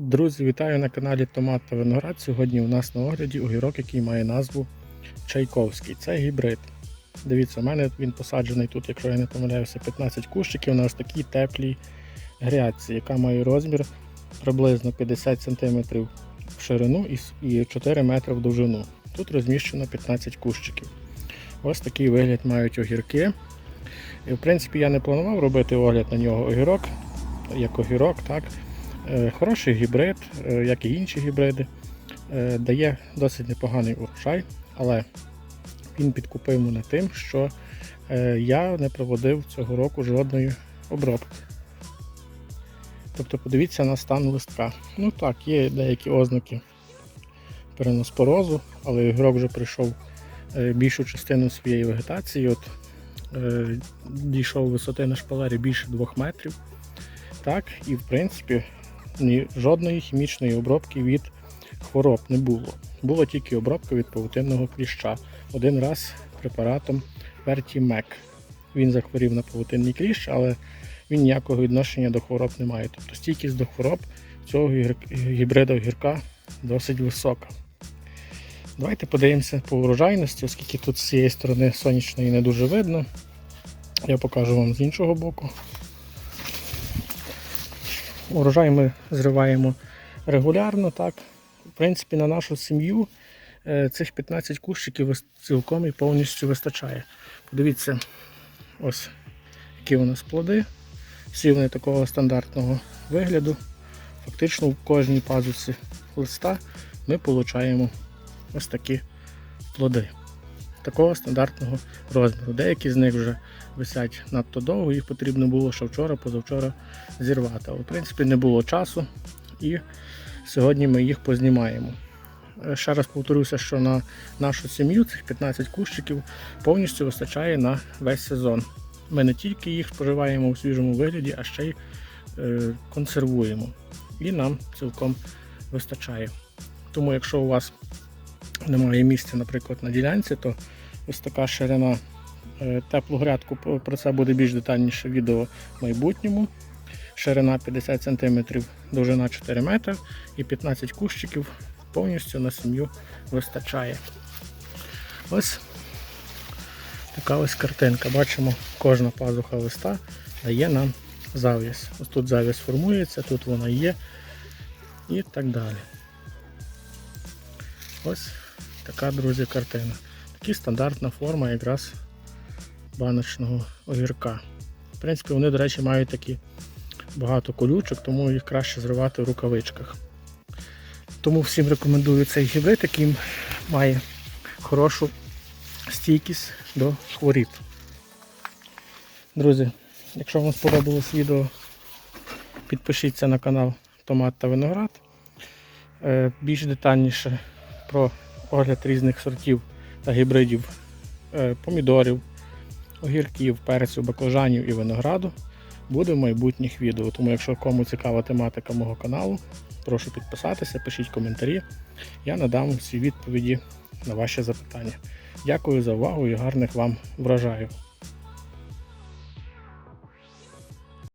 Друзі, вітаю на каналі Томат та Виноград. Сьогодні у нас на огляді огірок, який має назву Чайковський. Це гібрид. Дивіться, у мене він посаджений тут, якщо я не помиляюся, 15 кущиків на ось такій теплій грядці, яка має розмір приблизно 50 см в ширину і 4 метри в довжину. Тут розміщено 15 кущиків. Ось такий вигляд мають огірки. І, в принципі, я не планував робити огляд на нього огірок, як огірок, так. Е, Хороший гібрид, е, як і інші гібриди, Е, дає досить непоганий урожай, але він підкупив мене тим, що я не проводив цього року жодної обробки. Тобто подивіться на стан листка. Ну так, є деякі ознаки переноспорозу, але огірок вже прийшов більшу частину своєї вегетації. От, дійшов висоти на шпалері більше 2 метрів. Так, і в принципі ні, жодної хімічної обробки від хвороб не було. Була тільки обробка від павутинного кліща. Один раз препаратом Vertimec. Він захворів на павутинний кліщ, але він ніякого відношення до хвороб не має. Тобто стійкість до хвороб цього гір- гібрида огірка досить висока. Давайте подивимося по урожайності, оскільки тут з цієї сторони сонячної не дуже видно. Я покажу вам з іншого боку. Урожай ми зриваємо регулярно, так. В принципі, на нашу сім'ю е, цих 15 кущиків цілком і повністю вистачає. Подивіться, ось які у нас плоди. Всі вони такого стандартного вигляду. Фактично в кожній пазуці листа ми отримуємо ось такі плоди. Такого стандартного розміру. Деякі з них вже висять надто довго, їх потрібно було ще вчора, позавчора зірвати. Але в принципі не було часу і сьогодні ми їх познімаємо. Е, Ще раз повторюся, що на нашу сім'ю цих 15 кущиків повністю вистачає на весь сезон. Ми не тільки їх споживаємо у свіжому вигляді, а ще й е, консервуємо. І нам цілком вистачає. Тому, якщо у вас немає місця, наприклад, на ділянці, то ось така ширина е, теплу грядку. Про- це буде більш детальніше відео в майбутньому. Ширина 50 см, довжина 4 метри і 15 кущиків повністю на сім'ю вистачає. Ось така ось картинка. Бачимо, кожна пазуха листа дає нам зав'яз. Ось тут зав'яз формується, тут вона є і так далі. Ось така, друзі, картина. Такі стандартна форма якраз баночного огірка. В принципі, вони, до речі, мають такі багато колючок, тому їх краще зривати в рукавичках. Тому всім рекомендую цей гібрид, який має хорошу стійкість до хворіб. Друзі, якщо вам сподобалось відео, підпишіться на канал Томат та Виноград. Е, Більш детальніше про огляд різних сортів та гібридів е, помідорів, огірків, перцю, баклажанів і винограду буде в майбутніх відео. Тому, якщо кому цікава тематика мого каналу, прошу підписатися, пишіть коментарі. Я надам всі відповіді на ваші запитання. Дякую за увагу і гарних вам врожаїв.